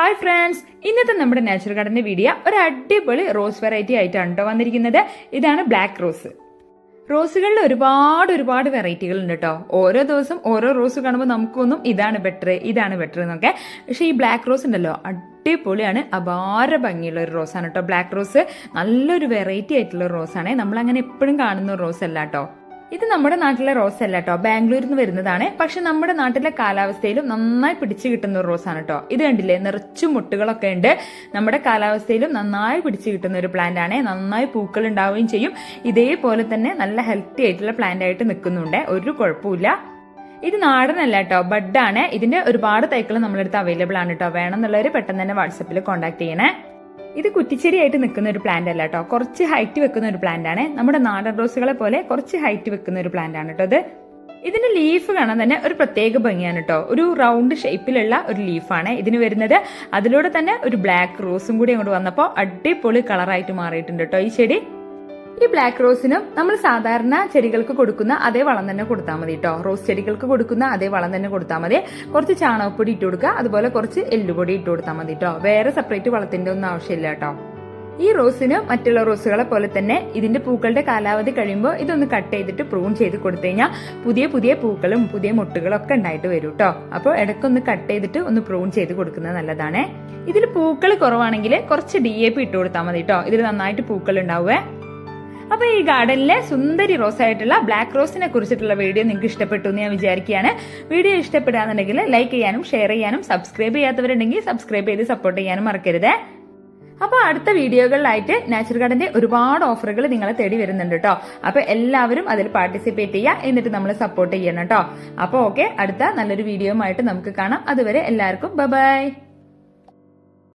Hi friends ഇന്നത്തെ നമ്മുടെ natural ഗാർഡന്റെ video ഒരു അടിപൊളി റോസ് വെറൈറ്റി ആയിട്ടാണ് കേട്ടോ വന്നിരിക്കുന്നത്. ഇതാണ് ബ്ലാക്ക് റോസ് റോസുകളിൽ ഒരുപാട് ഒരുപാട് വെറൈറ്റികൾ ഉണ്ട് കേട്ടോ ഓരോ ദിവസം ഓരോ റോസ് കാണുമ്പോൾ നമുക്കൊന്നും ഇതാണ് ബെറ്റർ ഇതാണ് ബെറ്റർ എന്നൊക്കെ. പക്ഷേ ഈ ബ്ലാക്ക് റോസ് ഉണ്ടല്ലോ അടിപൊളിയാണ്. അപാര ഭംഗിയുള്ള ഒരു റോസാണ് കേട്ടോ ബ്ലാക്ക് റോസ് നല്ലൊരു വെറൈറ്റി ആയിട്ടുള്ള റോസാണ് നമ്മൾ അങ്ങനെ എപ്പോഴും കാണുന്ന റോസ് അല്ല കേട്ടോ ഇത് നമ്മുടെ നാട്ടിലെ റോസ് അല്ല കേട്ടോ ബാംഗ്ലൂരിൽ നിന്ന് വരുന്നതാണ്. പക്ഷെ നമ്മുടെ നാട്ടിലെ കാലാവസ്ഥയിലും നന്നായി പിടിച്ചു കിട്ടുന്ന ഒരു റോസാണ് കേട്ടോ ഇത് കണ്ടില്ലേ? നിറച്ചു മുട്ടുകളൊക്കെ ഉണ്ട്. നമ്മുടെ കാലാവസ്ഥയിലും നന്നായി പിടിച്ചു കിട്ടുന്ന ഒരു പ്ലാന്റ് ആണ്. നന്നായി പൂക്കൾ ഉണ്ടാവുകയും ചെയ്യും. ഇതേപോലെ തന്നെ നല്ല ഹെൽത്തി ആയിട്ടുള്ള പ്ലാന്റ് ആയിട്ട് നിൽക്കുന്നുണ്ട്. ഒരു കുഴപ്പമില്ല ഇത് നാടനല്ല കേട്ടോ ആണ് ഇതിന്റെ ഒരുപാട് തൈകൾ നമ്മളെടുത്ത് അവൈലബിൾ ആണ് കേട്ടോ വേണമെന്നുള്ളവർ പെട്ടെന്ന് തന്നെ വാട്സപ്പിൽ കോൺടാക്ട് ചെയ്യണേ. ഇത് കുറ്റിച്ചെടിയായിട്ട് നിൽക്കുന്ന ഒരു പ്ലാന്റ് അല്ല കേട്ടോ കുറച്ച് ഹൈറ്റ് വെക്കുന്ന ഒരു പ്ലാന്റ് ആണ്. നമ്മുടെ നാടൻ റോസുകളെ പോലെ കുറച്ച് ഹൈറ്റ് വെക്കുന്ന ഒരു പ്ലാന്റ് ആണ് കേട്ടോ ഇത്. ഇതിന്റെ ലീഫ് കാണാൻ തന്നെ ഒരു പ്രത്യേക ഭംഗിയാണ് കേട്ടോ ഒരു റൗണ്ട് ഷേപ്പിലുള്ള ഒരു ലീഫാണ് ഇതിന് വരുന്നത്. അതിലൂടെ തന്നെ ഒരു ബ്ലാക്ക് റോസും കൂടി അങ്ങോട്ട് വന്നപ്പോൾ അടിപൊളി കളറായിട്ട് മാറിയിട്ടുണ്ട് കേട്ടോ ഈ ചെടി. ഈ ബ്ലാക്ക് റോസിനും നമ്മൾ സാധാരണ ചെടികൾക്ക് കൊടുക്കുന്ന അതേ വളം തന്നെ കൊടുത്താൽ മതി കേട്ടോ റോസ് ചെടികൾക്ക് കൊടുക്കുന്ന അതേ വളം തന്നെ കൊടുത്താൽ മതി. കുറച്ച് ചാണകപ്പൊടി ഇട്ട് കൊടുക്കുക. അതുപോലെ കുറച്ച് എല്ലുപൊടി ഇട്ട് കൊടുത്താൽ മതി കേട്ടോ വേറെ സെപ്പറേറ്റ് വളത്തിന്റെ ഒന്നും ആവശ്യമില്ല കേട്ടോ ഈ റോസിന് മറ്റുള്ള റോസുകളെ പോലെ തന്നെ ഇതിന്റെ പൂക്കളുടെ കാലാവധി കഴിയുമ്പോൾ ഇതൊന്ന് കട്ട് ചെയ്തിട്ട് പ്രൂൺ ചെയ്ത് കൊടുത്തു കഴിഞ്ഞാൽ പുതിയ പുതിയ പൂക്കളും പുതിയ മുട്ടുകളും ഒക്കെ ഉണ്ടായിട്ട് വരും കേട്ടോ അപ്പോൾ ഇടയ്ക്കൊന്ന് കട്ട് ചെയ്തിട്ട് ഒന്ന് പ്രൂൺ ചെയ്ത് കൊടുക്കുന്നത് നല്ലതാണ്. ഇതിൽ പൂക്കൾ കുറവാണെങ്കിൽ കുറച്ച് ഡി എ പി ഇട്ട് കൊടുത്താൽ മതി കേട്ടോ ഇതിൽ നന്നായിട്ട് പൂക്കൾ ഉണ്ടാവുക അപ്പൊ ഈ ഗാർഡനിലെ സുന്ദരി റോസ് ആയിട്ടുള്ള ബ്ലാക്ക് റോസിനെ കുറിച്ചിട്ടുള്ള വീഡിയോ നിങ്ങൾക്ക് ഇഷ്ടപ്പെട്ടു എന്ന് ഞാൻ വിചാരിക്കുകയാണ്. വീഡിയോ ഇഷ്ടപ്പെടുകയാണെന്നുണ്ടെങ്കിൽ ലൈക്ക് ചെയ്യാനും ഷെയർ ചെയ്യാനും സബ്സ്ക്രൈബ് ചെയ്യാത്തവരുണ്ടെങ്കിൽ സബ്സ്ക്രൈബ് ചെയ്ത് സപ്പോർട്ട് ചെയ്യാനും മറക്കരുത്. അപ്പൊ അടുത്ത വീഡിയോകളിലായിട്ട് നാച്ചുറൽ ഗാർഡന്റെ ഒരുപാട് ഓഫറുകൾ നിങ്ങളെ തേടി വരുന്നുണ്ട് കേട്ടോ അപ്പൊ എല്ലാവരും അതിൽ പാർട്ടിസിപ്പേറ്റ് ചെയ്യുക എന്നിട്ട് നമ്മൾ സപ്പോർട്ട് ചെയ്യണം കേട്ടോ അപ്പൊ ഓക്കെ അടുത്ത നല്ലൊരു വീഡിയോ ആയിട്ട് നമുക്ക് കാണാം. അതുവരെ എല്ലാവർക്കും ബൈ